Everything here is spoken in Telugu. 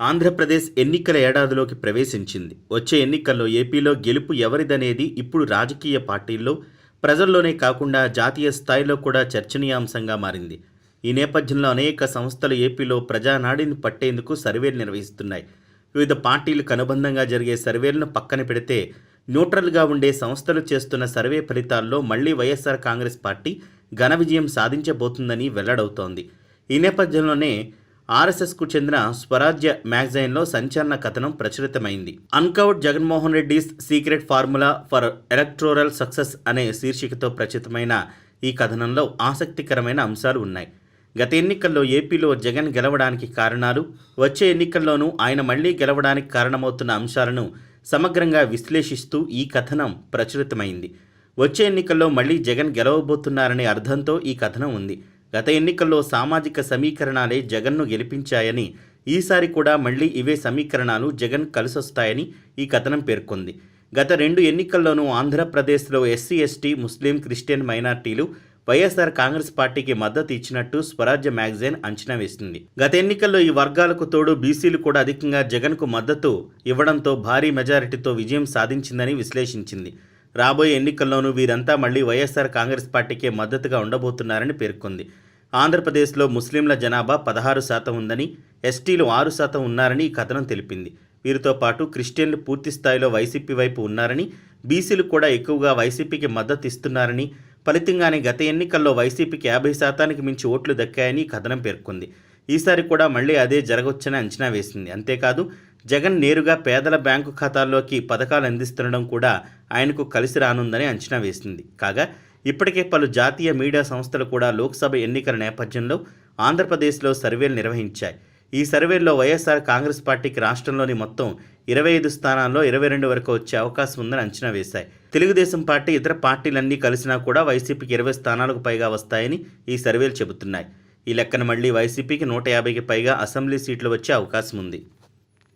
ఆంధ్రప్రదేశ్ ఎన్నికల ఏడాదిలోకి ప్రవేశించింది. వచ్చే ఎన్నికల్లో ఏపీలో గెలుపు ఎవరిదనేది ఇప్పుడు రాజకీయ పార్టీల్లో ప్రజల్లోనే కాకుండా జాతీయ స్థాయిలో కూడా చర్చనీయాంశంగా మారింది. ఈ నేపథ్యంలో అనేక సంస్థలు ఏపీలో ప్రజానాడిని పట్టేందుకు సర్వేలు నిర్వహిస్తున్నాయి. వివిధ పార్టీలకు అనుబంధంగా జరిగే సర్వేలను పక్కన పెడితే న్యూట్రల్గా ఉండే సంస్థలు చేస్తున్న సర్వే ఫలితాల్లో మళ్ళీ వైఎస్ఆర్ కాంగ్రెస్ పార్టీ ఘన విజయం సాధించబోతుందని వెల్లడవుతోంది. ఈ నేపథ్యంలోనే ఆర్ఎస్ఎస్కు చెందిన స్వరాజ్య మ్యాగజైన్లో సంచలన కథనం ప్రచురితమైంది. అన్కౌట్ Jaganmohan Reddy's secret formula for electoral success అనే శీర్షికతో ప్రచురితమైన ఈ కథనంలో ఆసక్తికరమైన అంశాలు ఉన్నాయి. గత ఎన్నికల్లో ఏపీలో జగన్ గెలవడానికి కారణాలు వచ్చే ఎన్నికల్లోనూ ఆయన మళ్ళీ గెలవడానికి కారణమవుతున్న అంశాలను సమగ్రంగా విశ్లేషిస్తూ ఈ కథనం ప్రచురితమైంది. వచ్చే ఎన్నికల్లో మళ్ళీ జగన్ గెలవబోతున్నారనే అర్థంతో ఈ కథనం ఉంది. గత ఎన్నికల్లో సామాజిక సమీకరణాలే జగన్ను గెలిపించాయని ఈసారి కూడా మళ్ళీ ఇవే సమీకరణాలు జగన్ కలిసొస్తాయని ఈ కథనం పేర్కొంది. గత రెండు ఎన్నికల్లోనూ ఆంధ్రప్రదేశ్లో ఎస్సీ ఎస్టీ ముస్లిం క్రిస్టియన్ మైనార్టీలు వైఎస్ఆర్ కాంగ్రెస్ పార్టీకి మద్దతు ఇచ్చినట్టు స్వరాజ్య మ్యాగజైన్ అంచనా వేసింది. గత ఎన్నికల్లో ఈ వర్గాలకు తోడు బీసీలు కూడా అధికంగా జగన్కు మద్దతు ఇవ్వడంతో భారీ మెజారిటీతో విజయం సాధించిందని విశ్లేషించింది. రాబోయే ఎన్నికల్లోనూ వీరంతా మళ్ళీ వైఎస్ఆర్ కాంగ్రెస్ పార్టీకే మద్దతుగా ఉండబోతున్నారని పేర్కొంది. ఆంధ్రప్రదేశ్లో ముస్లింల జనాభా పదహారు శాతం ఉందని ఎస్టీలు ఆరు శాతం ఉన్నారని ఈ కథనం తెలిపింది. వీరితో పాటు క్రిస్టియన్లు పూర్తి స్థాయిలో వైసీపీ వైపు ఉన్నారని బీసీలు కూడా ఎక్కువగా వైసీపీకి మద్దతు ఇస్తున్నారని ఫలితంగానే గత ఎన్నికల్లో వైసీపీకి యాభై శాతానికి మించి ఓట్లు దక్కాయని కథనం పేర్కొంది. ఈసారి కూడా మళ్ళీ అదే జరగవచ్చని అంచనా వేసింది. అంతేకాదు జగన్ నేరుగా పేదల బ్యాంకు ఖాతాల్లోకి పథకాలు అందిస్తుండడం కూడా ఆయనకు కలిసి రానుందని అంచనా వేసింది. కాగా ఇప్పటికే పలు జాతీయ మీడియా సంస్థలు కూడా లోక్సభ ఎన్నికల నేపథ్యంలో ఆంధ్రప్రదేశ్లో సర్వేలు నిర్వహించాయి. ఈ సర్వేల్లో వైఎస్ఆర్ కాంగ్రెస్ పార్టీకి రాష్ట్రంలోని మొత్తం ఇరవై ఐదు స్థానాల్లో ఇరవై రెండు వరకు వచ్చే అవకాశం ఉందని అంచనా వేశాయి. తెలుగుదేశం పార్టీ ఇతర పార్టీలన్నీ కలిసినా కూడా వైసీపీకి ఇరవై స్థానాలకు పైగా వస్తాయని ఈ సర్వేలు చెబుతున్నాయి. ఈ లెక్కన మళ్ళీ వైసీపీకి నూట యాభైకి పైగా అసెంబ్లీ సీట్లు వచ్చే అవకాశం ఉంది.